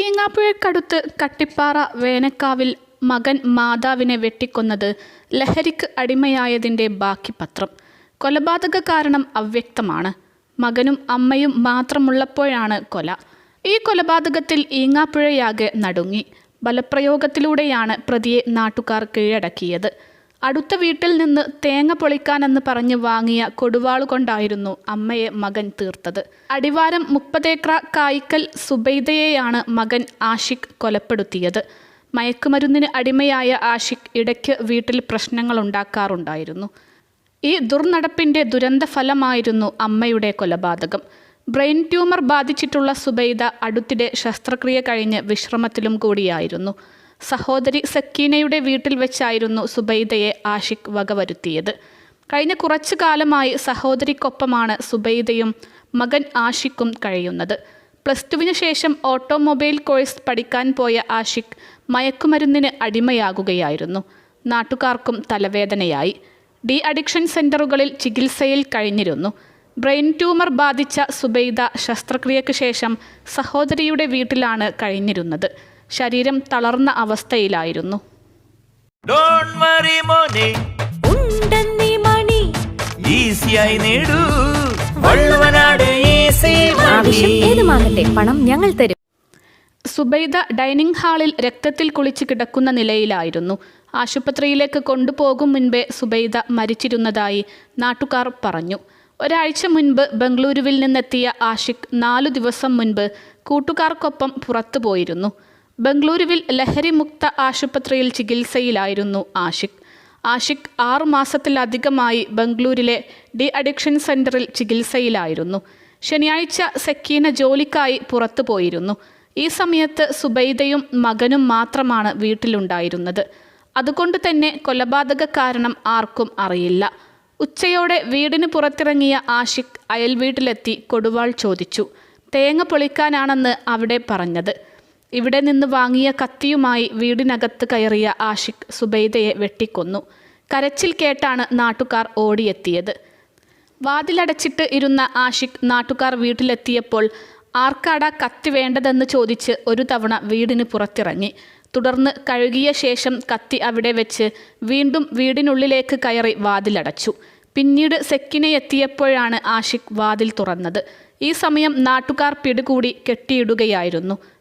ഈങ്ങാപ്പുഴക്കടുത്ത് കട്ടിപ്പാറ വേനക്കാവിൽ മകൻ മാതാവിനെ വെട്ടിക്കൊന്നത് ലഹരിക്ക് അടിമയായതിന്റെ ബാക്കി പത്രം. കൊലപാതക കാരണം അവ്യക്തമാണ്. മകനും അമ്മയും മാത്രമുള്ളപ്പോഴാണ് കൊല. ഈ കൊലപാതകത്തിൽ ഈങ്ങാപ്പുഴയാകെ നടുങ്ങി. ബലപ്രയോഗത്തിലൂടെയാണ് പ്രതിയെ നാട്ടുകാർ കീഴടക്കിയത്. അടുത്ത വീട്ടിൽ നിന്ന് തേങ്ങ പൊളിക്കാനെന്ന് പറഞ്ഞ് വാങ്ങിയ കൊടുവാളുകൊണ്ടായിരുന്നു അമ്മയെ മകൻ തീർത്തത്. അടിവാരം മുപ്പതേക്ര കായ്ക്കൽ സുബൈദയെയാണ് മകൻ ആഷിഖ് കൊലപ്പെടുത്തിയത്. മയക്കുമരുന്നിന് അടിമയായ ആഷിഖ് ഇടയ്ക്ക് വീട്ടിൽ പ്രശ്നങ്ങൾ ഉണ്ടാക്കാറുണ്ടായിരുന്നു. ഈ ദുർനടപ്പിന്റെ ദുരന്ത ഫലമായിരുന്നു അമ്മയുടെ കൊലപാതകം. ബ്രെയിൻ ട്യൂമർ ബാധിച്ചിട്ടുള്ള സുബൈദ അടുത്തിടെ ശസ്ത്രക്രിയ കഴിഞ്ഞ് വിശ്രമത്തിലും കൂടിയായിരുന്നു. സഹോദരി സക്കീനയുടെ വീട്ടിൽ വെച്ചായിരുന്നു സുബൈദയെ ആഷിഖ് വകവരുത്തിയത് കഴിഞ്ഞ കുറച്ചു കാലമായി സഹോദരിക്കൊപ്പമാണ് സുബൈദയും മകൻ ആഷിഖും കഴിയുന്നത്. പ്ലസ് ടുവിന് ശേഷം ഓട്ടോമൊബൈൽ കോഴ്സ് പഠിക്കാൻ പോയ ആഷിഖ് മയക്കുമരുന്നിന് അടിമയാകുകയായിരുന്നു. നാട്ടുകാർക്കും തലവേദനയായി. ഡി അഡിക്ഷൻ സെന്ററുകളിൽ ചികിത്സയിൽ കഴിഞ്ഞിരുന്നു. ബ്രെയിൻ ട്യൂമർ ബാധിച്ച സുബൈദ ശസ്ത്രക്രിയയ്ക്ക് ശേഷം സഹോദരിയുടെ വീട്ടിലാണ് കഴിഞ്ഞിരുന്നത്. ശരീരം തളർന്ന അവസ്ഥയിലായിരുന്നു. ഡോൺ വറി മോനെ. ഉണ്ടെന്നീ മണി. ഈസിയായി നേടൂ. വള്ളുവനാട് ഈസി ആവശ്യം ഏതുമാകട്ടെ പണം ഞങ്ങൾ തരും. സുബൈദ ഡൈനിങ് ഹാളിൽ രക്തത്തിൽ കുളിച്ച് കിടക്കുന്ന നിലയിലായിരുന്നു. ആശുപത്രിയിലേക്ക് കൊണ്ടുപോകും മുൻപേ സുബൈദ മരിച്ചിരുന്നതായി നാട്ടുകാർ പറഞ്ഞു. ഒരാഴ്ച മുൻപ് ബംഗളൂരുവിൽ നിന്നെത്തിയ ആഷിഖ് നാലു ദിവസം മുൻപ് കൂട്ടുകാർക്കൊപ്പം പുറത്തു പോയിരുന്നു ബംഗളൂരുവിൽ ലഹരിമുക്ത ആശുപത്രിയിൽ ചികിത്സയിലായിരുന്നു ആഷിഖ്. ആഷിഖ് ആറു മാസത്തിലധികമായി ബംഗളൂരിലെ ഡി അഡിക്ഷൻ സെന്ററിൽ ചികിത്സയിലായിരുന്നു. ശനിയാഴ്ച സക്കീന ജോലിക്കായി പുറത്തു പോയിരുന്നു ഈ സമയത്ത് സുബൈദയും മകനും മാത്രമാണ് വീട്ടിലുണ്ടായിരുന്നത്. അതുകൊണ്ട് തന്നെ കൊലപാതക കാരണം ആർക്കും അറിയില്ല. ഉച്ചയോടെ വീടിന് പുറത്തിറങ്ങിയ ആഷിഖ് അയൽവീട്ടിലെത്തി കൊടുവാൾ ചോദിച്ചു. തേങ്ങ പൊളിക്കാനാണെന്ന് അവിടെ പറഞ്ഞത്. ഇവിടെ നിന്ന് വാങ്ങിയ കത്തിയുമായി വീടിനകത്ത് കയറിയ ആഷിഖ് സുബൈദയെ വെട്ടിക്കൊന്നു. കരച്ചിൽ കേട്ടാണ് നാട്ടുകാർ ഓടിയെത്തിയത്. വാതിലടച്ചിട്ട് ഇരുന്ന ആഷിഖ് നാട്ടുകാർ വീട്ടിലെത്തിയപ്പോൾ ആർക്കാടാ കത്തി വേണ്ടതെന്ന് ചോദിച്ച് ഒരു തവണ വീടിന് പുറത്തിറങ്ങി. തുടർന്ന് കഴുകിയ ശേഷം കത്തി അവിടെ വെച്ച് വീണ്ടും വീടിനുള്ളിലേക്ക് കയറി വാതിലടച്ചു. പിന്നീട് സെക്കിനെ എത്തിയപ്പോഴാണ് ആഷിഖ് വാതിൽ തുറന്നത്. ഈ സമയം നാട്ടുകാർ പിടികൂടി കെട്ടിയിടുകയായിരുന്നു.